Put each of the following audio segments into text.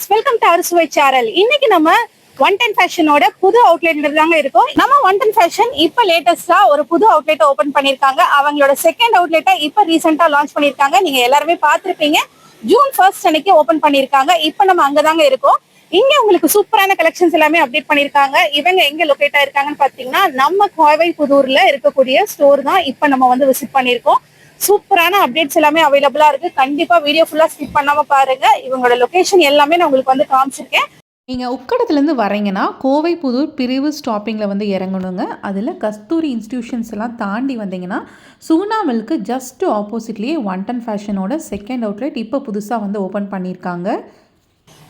Viewers welcome to our சுவை channel இன்னைக்கு நம்ம ஒன் டென் ஃபேஷனோட புது அவுட்லெட்ல தாங்க இருக்கோம். நம்ம ஒன் டென் ஃபேஷன் இப்ப லேட்டஸ்டா ஒரு புது அவுட்லெட் ஓபன் பண்ணிருக்காங்க அவங்களோட செகண்ட் அவுட்லெட்டை இப்ப ரீசெண்டா லான்ச் பண்ணிருக்காங்க நீங்க எல்லாருமே பார்த்திருப்பீங்க. ஜூன் ஃபர்ஸ்ட் அன்னைக்கு ஓபன் பண்ணிருக்காங்க இப்ப நம்ம அங்கதாங்க இருக்கோம். இங்க உங்களுக்கு சூப்பரான கலெக்ஷன்ஸ் எல்லாமே அப்டேட் பண்ணிருக்காங்க இவங்க எங்க லொகேட்டா ஆயிருக்காங்கன்னு பாத்தீங்கன்னா நம்ம கோவை புதூர்ல இருக்கக்கூடிய ஸ்டோர் தான் இப்ப நம்ம வந்து விசிட் பண்ணிருக்கோம் சூப்பரான அப்டேட்ஸ் எல்லாமே அவைலபிளா இருக்கு. கண்டிப்பா வீடியோ ஃபுல்லா ஸ்கிப் பண்ணாம பாருங்க. இவங்களோட லொகேஷன் எல்லாமே நான் உங்களுக்கு வந்து காமிச்சிருக்கேன். நீங்கள் உக்கடத்துலேருந்து வரீங்கன்னா கோவை புதூர் பிரிவு ஸ்டாப்பிங்கில் வந்து இறங்கணுங்க. அதில் கஸ்தூரி இன்ஸ்டிடியூஷன்ஸ் எல்லாம் தாண்டி வந்தீங்கன்னா சூனா மில்க்கு ஜஸ்ட் ஆப்போசிட்லேயே ஒன் டன் ஃபேஷனோட செகண்ட் அவுட்லெட் இப்போ புதுசாக வந்து ஓப்பன் பண்ணியிருக்காங்க.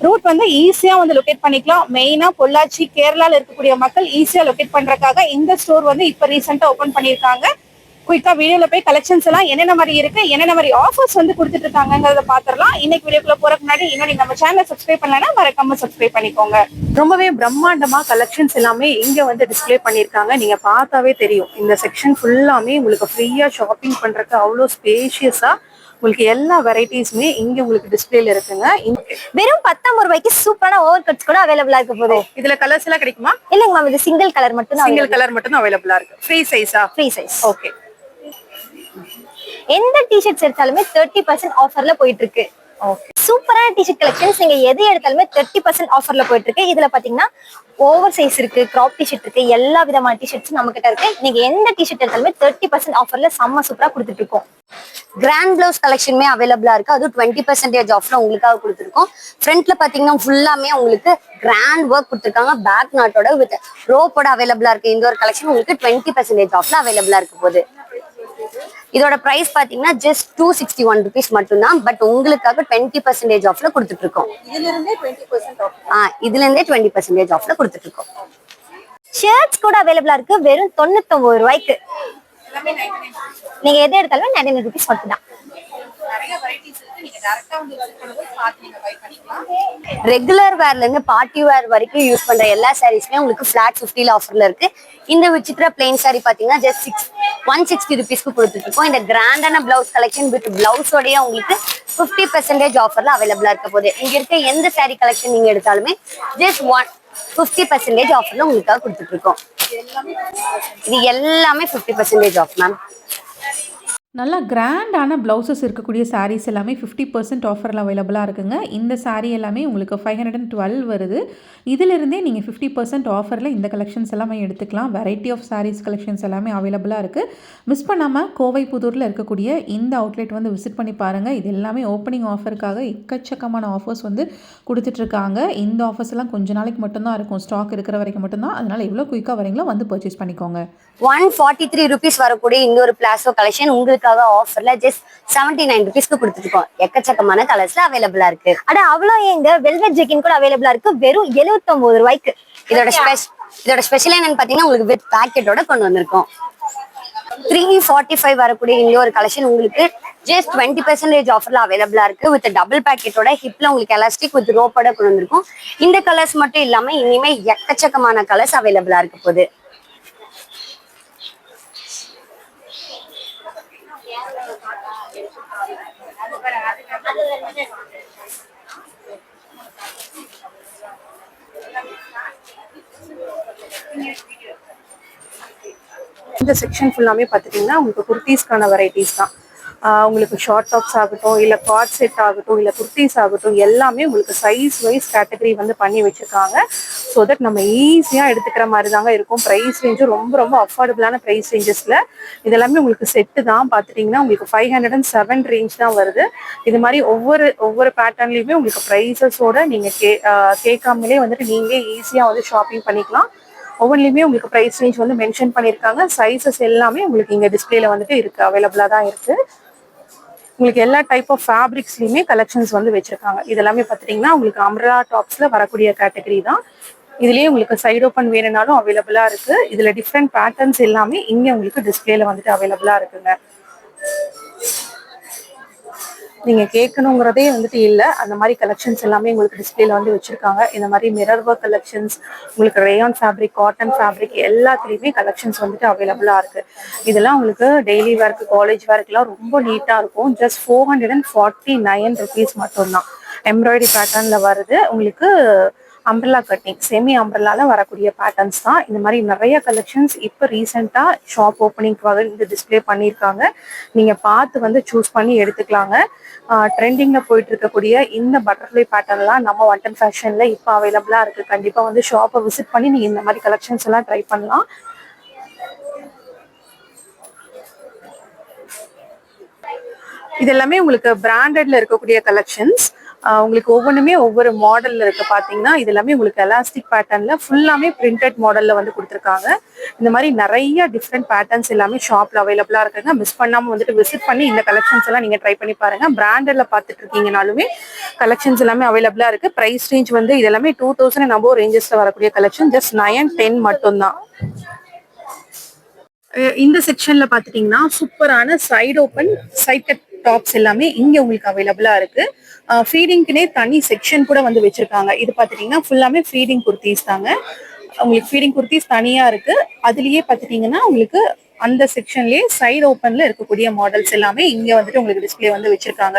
ரூட் வந்து ஈஸியா வந்து லொகேட் பண்ணிக்கலாம். மெயினா பொள்ளாச்சி கேரளால இருக்கக்கூடிய மக்கள் ஈஸியா லொகேட் பண்றதுக்காக இந்த ஸ்டோர் வந்து இப்ப ரீசெண்டா ஓபன் பண்ணிருக்காங்க குயிக்கா வீடியோல போய் கலெக்ஷன்ஸ் எல்லாம் என்னென்ன மாதிரி இருக்கு என்னென்ன மாதிரி ஆஃபர்ஸ் வந்து கொடுத்துட்டு இருக்காங்கிறத பாத்திரலாம் இன்னைக்கு வீடியோக்குள்ள போறதுக்கு முன்னாடி இன்னும் நம்ம சேனலை சப்ஸ்கிரைப் பண்ணலன்னா மறக்காம சப்ஸ்கிரைப் பண்ணிக்கோங்க. ரொம்பவே பிரம்மாண்டமா கலெக்ஷன்ஸ் எல்லாமே இங்க வந்து டிஸ்ப்ளே பண்ணிருக்காங்க நீங்க பார்த்தாவே தெரியும். இந்த செக்ஷன் ஃபுல்லாமே உங்களுக்கு ஃப்ரீயா ஷாப்பிங் பண்றதுக்கு அவ்வளோ ஸ்பேஷியஸா உங்களுக்கு எல்லா வெரைட்டிஸுமே இங்க உங்களுக்கு டிஸ்பிளேல இருக்குங்க. வெறும் பத்தொன்பது ரூபாய்க்கு சூப்பரான ஓவர் கட்ஸ் கூட அவைலபிளா இருக்க போகுது. இதுல கலர்ஸ் எல்லாம் கிடைக்குமா? இல்லைங்க மேம் இது சிங்கிள் கலர் மட்டும் சிங்கிள் கலர் மட்டும் அவைலபிளா இருக்கு. ஃப்ரீ சைஸா ஃப்ரீ சைஸ் ஓகே எந்த டிஷர்ட்ஸ் எடுத்தாலுமே தேர்ட்டி பர்சன்ட் ஆஃபர்ல போயிட்டு இருக்கு சூப்பரான டிஷர்ட் கலெக்ஷன்ஸ் நீங்க எது எடுத்தாலுமே தேர்ட்டி பர்சன்ட் ஆஃபர்ல போயிட்டு இருக்கு இதுல பாத்தீங்கன்னா ஓவர் சைஸ் இருக்கு கிராப் டிஷர்ட் இருக்கு எல்லா விதமான டிஷர்ட்ஸும் நம்ம கிட்ட இருக்கு. நீங்க எந்த டிஷர்ட் எடுத்தாலுமே தேர்ட்டி பர்சன்ட் ஆஃபர்ல செம்ம சூப்பரா கொடுத்துட்டு இருக்கோம் கிராண்ட் பிளவுஸ் கலெக்ஷனுமே அவைலபிளா இருக்கு. அது டுவெண்ட்டி பர்சன்டேஜ் ஆஃப்ல உங்களுக்காக கொடுத்துருக்கோம். ஃப்ரண்ட்ல பாத்தீங்கன்னா ஃபுல்லாமே உங்களுக்கு கிராண்ட் ஒர்க் கொடுத்துருக்காங்க. பேக் நாட்டோட வித் ரோப்போட அவைலபிளா இருக்கு. இந்த ஒரு கலெக்ஷன் உங்களுக்கு டுவெண்ட்டி பர்சன்டேஜ் ஆஃப்ல அவைலபிளா இருக்க போகுது. இதோட பிரைஸ் பாத்தீங்கன்னா just two sixty one rupees மட்டும்தான். பட் உங்களுக்காக டுவெண்ட்டி பர்சன்டேஜ் ஆஃப்ல கொடுத்துட்டு இருக்கோம் இதுல இருந்தே டுவெண்ட்டி பர்சன்ட் ஆஃப் ஆ இதுல இருந்தே டுவெண்ட்டி பர்சன்டேஜ் ஆஃப்ல கொடுத்துட்டு இருக்கோம் ஷர்ட்ஸ் கூட அவைலபிளா இருக்கு. வெறும் தொண்ணூத்தொன்பது ரூபாய்க்கு. நீங்க எது எடுத்தாலும் நைன்டி நைன் ருபீஸ் மட்டும்தான். ரெகுலர் வேர்ல இருந்து பார்ட்டி வேர் வரைக்கும் யூஸ் பண்ற எல்லா சாரீஸ்மே உங்களுக்கு ஃபிளாட் ஃபிஃப்டில ஆஃபர்ல இருக்கு. இந்த விசித்திர பிளெயின் சாரி பாத்தீங்கன்னா ஜஸ்ட் சிக்ஸ் ஒன் சிக்ஸ்டி ருபீஸ்க்கு கொடுத்துட்டு இருக்கோம். இந்த கிராண்டான பிளவுஸ் கலெக்ஷன் வித் பிளவுஸோடய உங்களுக்கு ஃபிஃப்டி பர்சன்டேஜ் ஆஃபர்ல அவைலபிளா இருக்க போகுது. இங்க இருக்க எந்த சாரி கலெக்ஷன் நீங்க எடுத்தாலுமே ஜஸ்ட் ஒன் ஃபிஃப்டி பர்சன்டேஜ் ஆஃபர்ல உங்களுக்காக கொடுத்துட்டு இருக்கோம். இது எல்லாமே ஃபிஃப்டி பர்சன்டேஜ் ஆஃப் மேம் நல்லா கிராண்டான ப்ளவுசஸ் இருக்கக்கூடிய சாரீஸ் எல்லாமே ஃபிஃப்டி பர்சன்ட் ஆஃபரில் அவைலபிளாக இருக்குங்க. இந்த சாரீ எல்லாமே உங்களுக்கு ஃபைவ் ஹண்ட்ரட் அண்ட் டுவெல் வருது. இதிலிருந்தே நீங்கள் ஃபிஃப்டி பர்சன்ட் ஆஃபரில் இந்த கலெக்ஷன்ஸ் எல்லாமே எடுத்துக்கலாம். வெரைட்டி ஆஃப் சாரீஸ் கலெக்ஷன்ஸ் எல்லாமே அவைலபிளாக இருக்குது மிஸ் பண்ணாமல் கோவை புதூரில் இருக்கக்கூடிய இந்த அவுட்லெட் வந்து விசிட் பண்ணி பாருங்கள் இது எல்லாமே ஓப்பனிங் ஆஃபருக்காக எக்கச்சக்கமான ஆஃபர்ஸ் வந்து கொடுத்துட்ருக்காங்க. இந்த ஆஃபர்ஸ் எல்லாம் கொஞ்ச நாளைக்கு மட்டும்தான் இருக்கும். ஸ்டாக் இருக்கிற வரைக்கும் மட்டும்தான். அதனால் எவ்வளோ குயிக்காக வரீங்களோ வந்து பர்ச்சேஸ் பண்ணிக்கோங்க. ஒன் ஃபார்ட்டி த்ரீ ருபீஸ் வரக்கூடிய இன்னொரு பிளாஸோ கலெக்ஷன் உங்களுக்காக ஆஃபர்ல ஜஸ்ட் செவன்டி நைன் ருபீஸ்க்கு கொடுத்துருக்கோம். எக்கச்சக்கமான கலர்ஸ்ல அவைலபிளா இருக்கு. அட அவ்வளோ எங்க வெல்வெட் ஜெக்கின் கூட அவைலபிளா இருக்கு. வெறும் 79 ரூபாய்க்கு. இதோட ஸ்பெஷ் இதோட ஸ்பெஷல் என்னன்னு பாத்தீங்கன்னா உங்களுக்கு வித் பேக்கெட்டோட கொண்டு வந்திருக்கோம். த்ரீ ஃபார்ட்டி ஃபைவ் வரக்கூடிய இன்னொரு கலெக்ஷன் உங்களுக்கு ஜஸ்ட் டுவெண்ட்டி பர்சன்டேஜ் ஆஃபர்ல அவைலபிளா இருக்கு. வித் டபுள் பேக்கெட்டோட ஹிப்ல உங்களுக்கு எலாஸ்டிக் வித் ரோப்போட கொண்டு வந்திருக்கும். இந்த கலர்ஸ் மட்டும் இல்லாம இனிமே எக்கச்சக்கமான கலர்ஸ் அவைலபிளா இருக்க போகுது. இந்த செக்ஷன் ஃபுல்லாமே பார்த்துட்டிங்கன்னா உங்களுக்கு குர்த்தீஸ்க்கான வெரைட்டிஸ் தான். உங்களுக்கு ஷார்ட் டாப்ஸ் ஆகட்டும் இல்லை கார்ட் செட் ஆகட்டும் இல்லை குர்த்தீஸ் ஆகட்டும் எல்லாமே உங்களுக்கு சைஸ் வைஸ் கேட்டகரி வந்து பண்ணி வச்சுருக்காங்க. ஸோ தட் நம்ம ஈஸியாக எடுத்துக்கிற மாதிரி தாங்க இருக்கும். ப்ரைஸ் ரேஞ்சும் ரொம்ப ரொம்ப அஃபோர்டபுளான ப்ரைஸ் ரேஞ்சஸில் இதெல்லாமே உங்களுக்கு செட்டு தான். பார்த்துட்டிங்கன்னா உங்களுக்கு five hundred and seven range தான் வருது. இது மாதிரி ஒவ்வொரு ஒவ்வொரு பேட்டர்ன்லேயுமே உங்களுக்கு ப்ரைஸஸோட நீங்கள் கே கேட்காமலே வந்துட்டு நீங்களே ஈஸியாக வந்து ஷாப்பிங் பண்ணிக்கலாம். ஒவ்வொன்றிலையுமே உங்களுக்கு ப்ரைஸ் ரேஞ்ச் வந்து மென்ஷன் பண்ணியிருக்காங்க சைஸஸ் எல்லாமே உங்களுக்கு இங்கே டிஸ்பிளேல வந்துட்டு இருக்கு. அவைலபிளாக தான் இருக்குது உங்களுக்கு எல்லா டைப் ஆஃப் ஃபேப்ரிக்ஸ்லையுமே கலெக்ஷன்ஸ் வந்து வச்சிருக்காங்க. இதெல்லாமே பார்த்துட்டிங்கன்னா உங்களுக்கு அம்ரா டாப்ஸில் வரக்கூடிய கேட்டகரி தான். இதுலேயே உங்களுக்கு சைடு ஓப்பன் வேணும்னாலும் அவைலபிளாக இருக்குது இதில் டிஃப்ரெண்ட் பேட்டர்ன்ஸ் எல்லாமே இங்கே உங்களுக்கு டிஸ்பிளேல வந்துட்டு அவைலபிளாக இருக்குங்க. நீங்க கேட்கணுங்கிறதே வந்துட்டு இல்ல. அந்த மாதிரி கலெக்ஷன்ஸ் எல்லாமே உங்களுக்கு டிஸ்பிளேல வந்து வச்சிருக்காங்க. இந்த மாதிரி மிரர் ஒர்க் கலெக்ஷன்ஸ் உங்களுக்கு ரேயான் ஃபேப்ரிக் காட்டன் ஃபேப்ரிக் எல்லாத்துலயுமே கலெக்ஷன்ஸ் வந்துட்டு அவைலபிளா இருக்கு. இதெல்லாம் உங்களுக்கு டெய்லி வேர்க்கு காலேஜ் வேர்க்குலாம் ரொம்ப நீட்டா இருக்கும். Just four hundred and forty nine rupees மட்டும்தான் எம்ப்ராய்டரி பேட்டர்ன்ல வருது. உங்களுக்கு அம்ப்ரலா கட்டிங் செமி அம்ப்ரலால வரக்கூடிய பேட்டர்ன்ஸ் தான். இந்த மாதிரி நிறைய கலெக்ஷன்ஸ் இப்போ ரீசெண்டாக ஷாப் ஓப்பனிங்க்காக இந்த டிஸ்ப்ளே பண்ணியிருக்காங்க. நீங்கள் பார்த்து வந்து சூஸ் பண்ணி எடுத்துக்கலாங்க. ட்ரெண்டிங்கில் போயிட்டு இருக்கக்கூடிய இந்த பட்டர்ஃப்ளை பேட்டர்ன்லாம் நம்ம வட்டன் ஃபேஷனில் இப்போ அவைலபிளாக இருக்குது கண்டிப்பாக வந்து ஷாப்பை விசிட் பண்ணி நீங்கள் இந்த மாதிரி கலெக்ஷன்ஸ் எல்லாம் ட்ரை பண்ணலாம். இது எல்லாமே உங்களுக்கு பிராண்டட்ல இருக்கக்கூடிய கலெக்ஷன்ஸ் உங்களுக்கு ஒவ்வொன்றுமே ஒவ்வொரு மாடலில் இருக்க. பார்த்தீங்கன்னா இது எல்லாமே உங்களுக்கு எலாஸ்டிக் பேட்டர்னில் ஃபுல்லாமே பிரிண்டட் மாடலில் வந்து கொடுத்துருக்காங்க. இந்த மாதிரி நிறைய டிஃப்ரெண்ட் பேட்டர்ன்ஸ் எல்லாமே ஷாப்பில் அவைலபிளாக இருக்குங்க. மிஸ் பண்ணாமல் வந்துட்டு விசிட் பண்ணி இந்த கலெக்ஷன்ஸ் எல்லாம் நீங்கள் ட்ரை பண்ணி பாருங்கள் பிராண்டட்ல பார்த்துட்டு இருக்கீங்கனாலுமே கலெக்ஷன்ஸ் எல்லாமே அவைலபிளாக இருக்குது ப்ரைஸ் ரேஞ்ச் வந்து இது எல்லாமே டூ தௌசண்ட் நம்போ ரேஞ்சஸில் வரக்கூடிய கலெக்ஷன் ஜஸ்ட் நயன் டென் மட்டும்தான். இந்த செக்ஷன்ல பாத்துட்டீங்கன்னா சூப்பரான சைடு ஓப்பன் சைட் டாப்ஸ் எல்லாமே இங்க உங்களுக்கு அவைலபிளா இருக்கு. ஃபீடிங்க்குனே தனி செக்ஷன் கூட வந்து வச்சிருக்காங்க. இது பார்த்துட்டீங்கன்னா ஃபுல்லாமே ஃபீடிங் குர்த்திஸ் தாங்க. உங்களுக்கு ஃபீடிங் குர்த்திஸ் தனியாக இருக்கு. அதுலேயே பார்த்துட்டீங்கன்னா உங்களுக்கு அந்த செக்ஷன்லயே சைடு ஓப்பன்ல இருக்கக்கூடிய மாடல்ஸ் எல்லாமே இங்க வந்துட்டு உங்களுக்கு டிஸ்பிளே வந்து வச்சிருக்காங்க.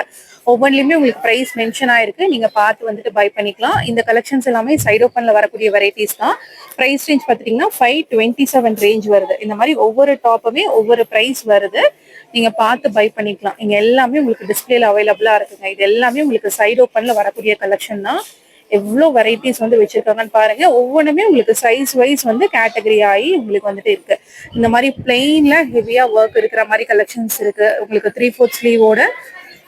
ஒவ்வொன்றிலுமே உங்களுக்கு பிரைஸ் மென்ஷன் ஆயிருக்கு. நீங்க பார்த்து வந்துட்டு பை பண்ணிக்கலாம். இந்த கலெக்ஷன்ஸ் எல்லாமே சைடு ஓப்பன்ல வரக்கூடிய வெரைட்டிஸ் தான். பிரைஸ் ரேஞ்ச் பாத்தீங்கன்னா ஃபைவ் டுவெண்ட்டி செவன் ரேஞ்ச் வருது. இந்த மாதிரி ஒவ்வொரு டாப்புமே ஒவ்வொரு பிரைஸ் வருது. நீங்க பார்த்து பை பண்ணிக்கலாம். இங்க எல்லாமே உங்களுக்கு டிஸ்பிளேல அவைலபிளா இருக்குங்க. இது எல்லாமே உங்களுக்கு சைடு ஓப்பன்ல வரக்கூடிய கலெக்ஷன் தான். எவ்வளோ வெரைட்டிஸ் வந்து வச்சிருக்காங்கன்னு பாருங்க. ஒவ்வொன்றுமே உங்களுக்கு சைஸ் வைஸ் வந்து கேட்டகரி ஆகி உங்களுக்கு வந்துட்டு இருக்கு. இந்த மாதிரி பிளெயின்ல ஹெவியா ஒர்க் இருக்கிற மாதிரி கலெக்ஷன்ஸ் இருக்கு. உங்களுக்கு த்ரீ ஃபோர்த் ஸ்லீவோட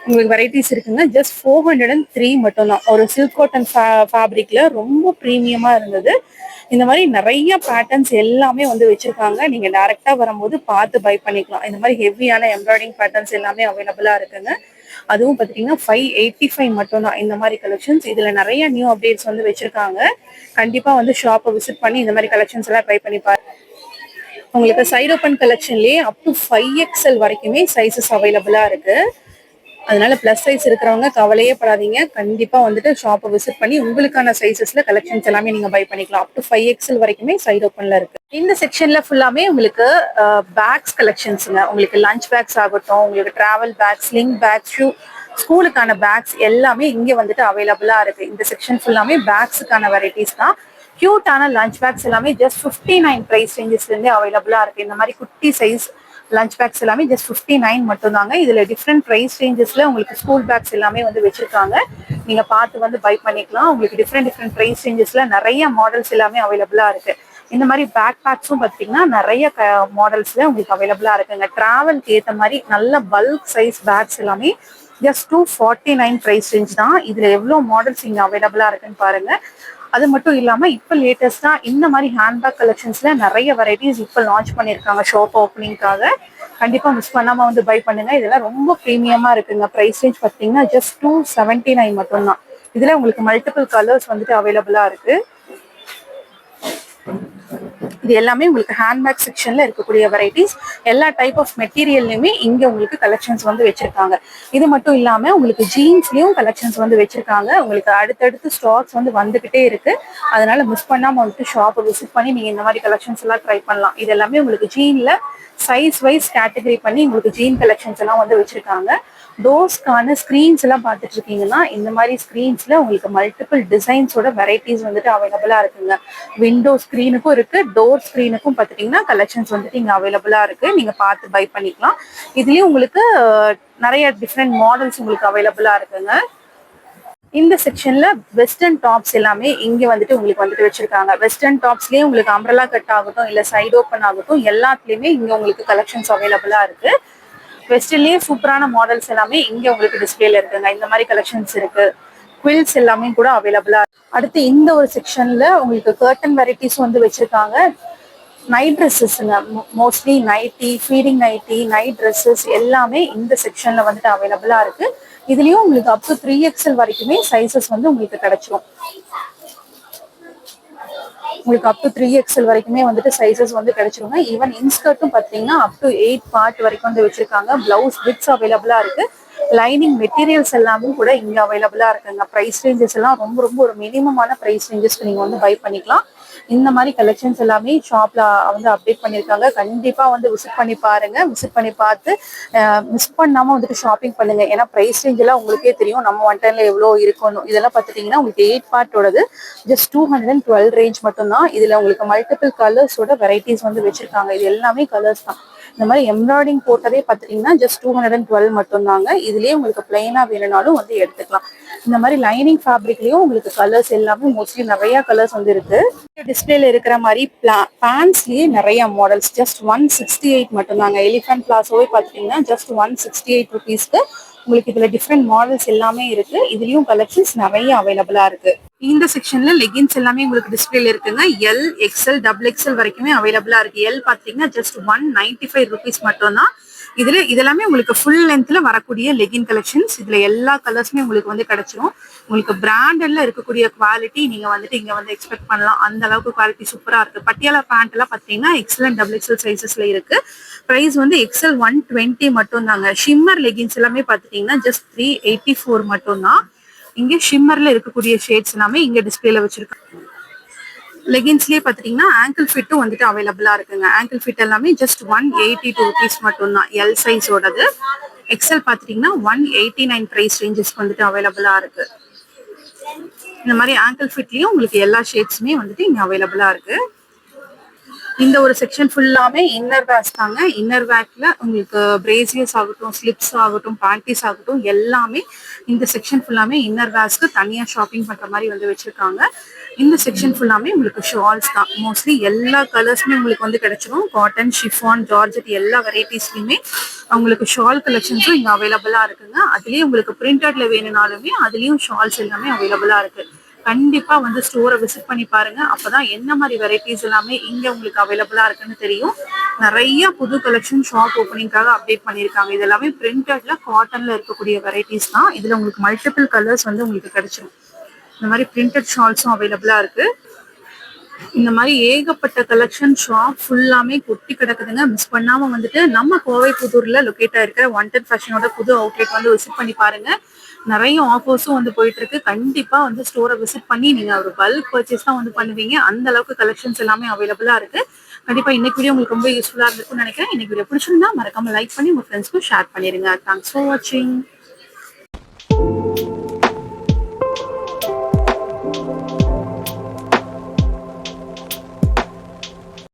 உங்களுக்கு வெரைட்டிஸ் இருக்குங்க. Just four hundred and three மட்டும் தான். ஒரு சில்க் காட்டன் ஃபேப்ரிக்ல ரொம்ப ப்ரீமியமா இருந்தது. இந்த மாதிரி நிறைய பேட்டர்ன்ஸ் எல்லாமே வந்து வச்சிருக்காங்க. நீங்க டைரக்டா வரும்போது பார்த்து பை பண்ணிக்கலாம். இந்த மாதிரி ஹெவியான எம்ப்ராய்டிங் பேட்டர்ன்ஸ் எல்லாமே அவைலபிளா இருக்குங்க. அதுவும் பார்த்தீங்கன்னா ஃபைவ் எயிட்டி ஃபைவ் மட்டும் தான். இந்த மாதிரி கலெக்ஷன்ஸ் இதுல நிறைய நியூ அப்டேட்ஸ் வந்து வச்சிருக்காங்க. கண்டிப்பா வந்து ஷாப்பை விசிட் பண்ணி இந்த மாதிரி கலெக்ஷன்ஸ் எல்லாம் ட்ரை பண்ணி பாரு உங்களுக்கு சைடு கலெக்ஷன்லேயே கலெக்ஷன்லயே அப் டு ஃபைவ் எக்ஸ்எல் வரைக்குமே சைஸஸ் அவைலபிளா இருக்கு. அதனால பிளஸ் சைஸ் இருக்கிறவங்க கவலையே படாதீங்க. கண்டிப்பா வந்துட்டு ஷாப்பை விசிட் பண்ணி உங்களுக்கான சைஸஸில் கலெக்ஷன்ஸ் எல்லாமே நீங்க பை பண்ணிக்கலாம். அப் டு ஃபைவ் எக்ஸ்எல் வரைக்குமே சைடு ஓப்பன்ல இருக்கு. இந்த செக்ஷன்ல ஃபுல்லாமே உங்களுக்கு பேக்ஸ் கலெக்ஷன்ஸுங்க உங்களுக்கு லஞ்ச் பேக்ஸ் ஆகட்டும் உங்களுக்கு travel bags link bags shoe ஸ்கூலுக்கான bags எல்லாமே இங்க வந்துட்டு அவைலபிளா இருக்கு. இந்த செக்ஷன் ஃபுல்லாமே பேக்ஸுக்கான வெரைட்டிஸ் தான். க்யூட்டான லஞ்ச் பேக்ஸ் எல்லாமே ஜஸ்ட் ஃபிஃப்டி நைன் ப்ரைஸ் ரேஞ்சஸ்லேருந்தே அவைலபிளாக இருக்குது இந்த மாதிரி குட்டி சைஸ் லஞ்ச் பேக்ஸ் எல்லாமே ஜஸ்ட் ஃபிஃப்டி நைன் மட்டும் இதில் டிஃப்ரெண்ட் ப்ரைஸ் ரேஞ்சஸில் உங்களுக்கு ஸ்கூல் பேக்ஸ் எல்லாமே வந்து வச்சுருக்காங்க. நீங்கள் பார்த்து வந்து பை பண்ணிக்கலாம். உங்களுக்கு டிஃப்ரெண்ட் டிஃப்ரெண்ட் ப்ரைஸ் ரேஞ்சஸில் நிறைய மாடல்ஸ் எல்லாமே அவைலபிளாக இருக்குது இந்த மாதிரி பேக் பேக்ஸும் பார்த்தீங்கன்னா நிறைய க மாடல்ஸில் உங்களுக்கு அவைலபிளா இருக்குங்க. ட்ராவல்க்கு ஏற்ற மாதிரி நல்ல பல்க் சைஸ் பேக்ஸ் எல்லாமே just two forty nine price range தான். இதுல எவ்வளோ மாடல்ஸ் இங்கே அவைலபிளா இருக்குன்னு பாருங்க. அது மட்டும் இல்லாமல் இப்போ லேட்டஸ்ட்டாக இந்த மாதிரி ஹேண்ட்பேக் கலெக்ஷன்ஸில் நிறைய வெரைட்டிஸ் இப்போ லான்ச் பண்ணியிருக்காங்க ஷாப் ஓப்பனிங்காக கண்டிப்பாக மிஸ் பண்ணாமல் வந்து பை பண்ணுங்க. இதெல்லாம் ரொம்ப ப்ரீமியமாக இருக்குங்க. ப்ரைஸ் ரேஞ்ச் பார்த்தீங்கன்னா ஜஸ்ட் டூ செவன்டி நைன் மட்டும்தான். இதில் உங்களுக்கு மல்டிபிள் கலர்ஸ் வந்துட்டு அவைலபிளாக இருக்குது இது எல்லாமே உங்களுக்கு ஹேண்ட்பேக் செக்ஷன்ல இருக்கக்கூடிய வெரைட்டிஸ் எல்லா டைப் ஆஃப் மெட்டீரியல்லையுமே இங்க உங்களுக்கு கலெக்ஷன்ஸ் வந்து வச்சிருக்காங்க. இது மட்டும் இல்லாம உங்களுக்கு ஜீன்ஸ்லயும் கலெக்ஷன்ஸ் வந்து வச்சிருக்காங்க. உங்களுக்கு அடுத்தடுத்து ஸ்டாக்ஸ் வந்து வந்துகிட்டே இருக்கு. அதனால மிஸ் பண்ணாம வந்துட்டு ஷாப்பை விசிட் பண்ணி நீங்க இந்த மாதிரி கலெக்ஷன்ஸ் எல்லாம் ட்ரை பண்ணலாம். இது எல்லாமே உங்களுக்கு ஜீன்ல சைஸ் வைஸ் கேட்டகரி பண்ணி உங்களுக்கு ஜீன் கலெக்ஷன்ஸ் எல்லாம் வந்து வச்சிருக்காங்க. டோர்ஸ்க்கான ஸ்க்ரீன்ஸ் எல்லாம் பார்த்துட்டு இருக்கீங்கன்னா இந்த மாதிரி ஸ்க்ரீன்ஸ்ல உங்களுக்கு மல்டிபிள் டிசைன்ஸோட வெரைட்டிஸ் வந்துட்டு அவைலபிளா இருக்குங்க. விண்டோ ஸ்க்ரீனுக்கும் இருக்கு டோர் ஸ்க்ரீனுக்கும் பார்த்துட்டீங்கன்னா கலெக்ஷன்ஸ் வந்துட்டு இங்கே அவைலபிளா இருக்கு. நீங்க பார்த்து பை பண்ணிக்கலாம். இதுலயும் உங்களுக்கு நிறைய டிஃப்ரெண்ட் மாடல்ஸ் உங்களுக்கு அவைலபிளா இருக்குங்க. இந்த செக்ஷன்ல வெஸ்டர்ன் டாப்ஸ் எல்லாமே இங்க வந்துட்டு உங்களுக்கு வந்துட்டு வச்சிருக்காங்க. வெஸ்டர்ன் டாப்ஸ்லயே உங்களுக்கு அம்பரலா கட் ஆகட்டும் இல்ல சைடு ஓப்பன் ஆகட்டும் எல்லாத்துலயுமே இங்க உங்களுக்கு கலெக்ஷன்ஸ் அவைலபிளா இருக்கு. வெஸ்டர்லயே சூப்பரான மாடல்ஸ் எல்லாமே இங்க உங்களுக்கு டிஸ்பிளேல இருக்குங்க. இந்த மாதிரி கலெக்ஷன்ஸ் இருக்கு. குவில்ஸ் எல்லாமே கூட அவைலபிளா அடுத்து இந்த ஒரு செக்ஷன்ல உங்களுக்கு கர்டன் வெரைட்டிஸ் வந்து வச்சிருக்காங்க. Night ட்ரெஸ்ஸஸ்ங்க mostly nightie feeding nightie night dresses எல்லாமே இந்த செக்ஷன்ல வந்துட்டு அவைலபிளா இருக்கு. இதுலயும் உங்களுக்கு அப் டு த்ரீ எக்ஸ்எல் வரைக்குமே சைசஸ் வந்து உங்களுக்கு கிடைச்சிரும். உங்களுக்கு அப் டு த்ரீ எக்ஸல் வரைக்குமே வந்துட்டு சைசஸ் வந்து கிடைச்சிருங்க. ஈவன் இன்ஸ்கர்ட்டும் பார்த்தீங்கன்னா அப் டு எயிட் பார்ட் வரைக்கும் வந்து வச்சிருக்காங்க. பிளவுஸ் பிட்ஸ் அவைலபிளா இருக்கு. லைனிங் மெட்டீரியல்ஸ் எல்லாமே கூட இங்க அவைலபிளா இருக்குங்க. ப்ரைஸ் ரேஞ்சஸ் எல்லாம் ரொம்ப ரொம்ப ஒரு மினிமமான ப்ரைஸ் ரேஞ்சஸ்க்கு நீங்க வந்து பை பண்ணிக்கலாம். இந்த மாதிரி கலெக்ஷன்ஸ் எல்லாமே ஷாப்ல வந்து அப்டேட் பண்ணியிருக்காங்க கண்டிப்பா வந்து விசிட் பண்ணி பாருங்க. விசிட் பண்ணி பார்த்து மிஸ் பண்ணாம வந்துட்டு ஷாப்பிங் பண்ணுங்க. ஏன்னா ப்ரைஸ் ரேஞ்ச் எல்லாம் உங்களுக்கே தெரியும். நம்ம ஒன் டைம்ல எவ்வளோ இருக்கணும் இதெல்லாம் பாத்துட்டீங்கன்னா உங்களுக்கு eight பார்ட்டோடது just two hundred and twelve range மட்டும்தான். இதுல உங்களுக்கு மல்டிபிள் கலர்ஸோட வெரைட்டிஸ் வந்து வச்சிருக்காங்க. இது எல்லாமே கலர்ஸ் தான். இந்த மாதிரி எம்ப்ராய்டிங் போட்டதே பார்த்துட்டீங்கன்னா just two hundred and twelve மட்டும் இதுலேயே உங்களுக்கு பிளைனா வேணும்னாலும் வந்து எடுத்துக்கலாம். இந்த மாதிரி லைனிங் ஃபேப்ரிக்லேயும் உங்களுக்கு கலர்ஸ் எல்லாமே மோஸ்ட்லி நிறைய கலர்ஸ் வந்து இருக்கு. டிஸ்பிளேல இருக்கிற மாதிரி பேண்ட்ஸ்லயே நிறைய models just one sixty eight மட்டும்தாங்க. எலிஃபென்ட் பிளாஸோவே பார்த்துட்டீங்கன்னா ஜஸ்ட் ஒன் சிக்ஸ்டி எயிட் ருபீஸ்க்கு உங்களுக்கு இதுல டிஃப்ரெண்ட் மாடல்ஸ் எல்லாமே இருக்கு. இதுலயும் கலெக்ஷன்ஸ் நிறைய அவைலபிளா இருக்கு. இந்த செக்ஷன்ல லெகின்ஸ் எல்லாமே உங்களுக்கு டிஸ்பிளேல இருக்குங்க. எல் எக்ஸ்எல் டபுள் எக்ஸ்எல் வரைக்குமே அவைலபிளா இருக்கு. எல் பாத்தீங்கன்னா just one ninety five rupees மட்டும்தான். இதுல இதெல்லாமே உங்களுக்கு ஃபுல் லென்த்ல வரக்கூடிய லெகின் கலெக்ஷன்ஸ் இதுல எல்லா கலர்ஸுமே உங்களுக்கு வந்து கிடைச்சிரும். உங்களுக்கு பிராண்டட்ல இருக்கக்கூடிய குவாலிட்டி நீங்க வந்துட்டு இங்க வந்து எக்ஸ்பெக்ட் பண்ணலாம். அந்த அளவுக்கு குவாலிட்டி சூப்பரா இருக்கு. பட்டியாலா பேண்ட் எல்லாம் பாத்தீங்கன்னா எக்ஸ்எல் அண்ட் டபுள் எக்ஸ்எல் சைசஸ்ல இருக்கு. ப்ரைஸ் வந்து எக்ஸல் ஒன் டுவெண்ட்டி மட்டும் தாங்க ஷிம்மர் லெகின்ஸ் எல்லாமே பார்த்துட்டீங்கன்னா ஜஸ்ட் த்ரீ எயிட்டி ஃபோர் மட்டும் தான் இங்க ஷிம்மர்ல இருக்கக்கூடிய ஷேட்ஸ் எல்லாமே இங்கே டிஸ்பிளேல வச்சிருக்காங்க. லெகின்ஸ்லயே பாத்துட்டீங்கன்னா ஆங்கிள் ஃபிட்டும் வந்துட்டு அவைலபிளா இருக்குங்க. ஆங்கிள் ஃபிட் எல்லாமே just one eighty two rupees மட்டும் தான் எல் சைஸோடது எக்ஸல் பாத்துட்டீங்கன்னா ஒன் எயிட்டி நைன் ப்ரைஸ் ரேஞ்சஸ்க்கு வந்துட்டு அவைலபிளா இருக்கு. இந்த மாதிரி ஆங்கிள் ஃபிட்லயும் உங்களுக்கு எல்லா ஷேட்ஸுமே வந்துட்டு இங்க அவைலபிளா இருக்கு. இந்த ஒரு செக்ஷன் ஃபுல்லாமே இன்னர் பேக்ஸ் தாங்க. இன்னர் பேக்ல உங்களுக்கு பிரேசியர்ஸ் ஆகட்டும் ஸ்லிப்ஸ் ஆகட்டும் பேண்டிஸ் ஆகட்டும் எல்லாமே இந்த செக்ஷன் ஃபுல்லாமே இன்னர் பேக்ஸ்க்கு தனியா ஷாப்பிங் பண்ற மாதிரி வந்து வச்சிருக்காங்க. இந்த செக்ஷன் ஃபுல்லாமே உங்களுக்கு ஷால்ஸ் தான். மோஸ்ட்லி எல்லா கலர்ஸுமே உங்களுக்கு வந்து கிடைச்சிரும். காட்டன் ஷிஃபான் ஜார்ஜெட் எல்லா வெரைட்டிஸ்லயுமே உங்களுக்கு ஷால் கலெக்ஷன்ஸும் இங்க அவைலபிளா இருக்குங்க. அதுலயே உங்களுக்கு பிரிண்டட்ல வேணும்னாலுமே அதுலயும் ஷால்ஸ் எல்லாமே அவைலபிளா இருக்கு. கண்டிப்பா வந்து ஸ்டோரை விசிட் பண்ணி பாருங்க. அப்பதான் என்ன மாதிரி வெரைட்டிஸ் எல்லாமே இங்க உங்களுக்கு அவைலபிளா இருக்குன்னு தெரியும். நிறைய புது கலெக்ஷன் ஷாப் ஓப்பனிங்காக அப்டேட் பண்ணிருக்காங்க இது எல்லாமே பிரிண்டட்ல காட்டன்ல இருக்கக்கூடிய வெரைட்டிஸ் தான். இதுல உங்களுக்கு மல்டிபிள் கலர்ஸ் வந்து உங்களுக்கு கிடைச்சிடும் இந்த மாதிரி பிரிண்டட் ஷால்ஸும் அவைலபிளா இருக்கு. இந்த மாதிரி ஏகப்பட்ட கலெக்ஷன் ஷாப் ஃபுல்லாமே கொட்டி கிடக்குதுங்க. மிஸ் பண்ணாம வந்துட்டு நம்ம கோவை புதூர்ல லொக்கேட் ஆயிருக்கிற ஒன்டெட் ஃபேஷனோட புது அவுட்லெட் வந்து விசிட் பண்ணி பாருங்க. நிறைய ஆஃபர்ஸும் வந்து போயிட்டு இருக்கு. கண்டிப்பா வந்து ஸ்டோரை விசிட் பண்ணி நீங்க ஒரு பல்க் பர்ச்சேஸ் தான் வந்து பண்ணுவீங்க. அந்த அளவுக்கு கலெக்ஷன்ஸ் எல்லாமே அவைலபிளா இருக்கு. கண்டிப்பா இன்னைக்கு வீடியோ உங்களுக்கு ரொம்ப யூஸ்ஃபுல்லா இருக்கும்னு நினைக்கிறேன். இன்னைக்கு வீடியோ பிடிச்சிருந்தா மறக்காம லைக் பண்ணி உங்க ஃப்ரெண்ட்ஸ்க்கும் ஷேர் பண்ணிருங்க. தேங்க்ஸ் ஃபார் வாட்சிங்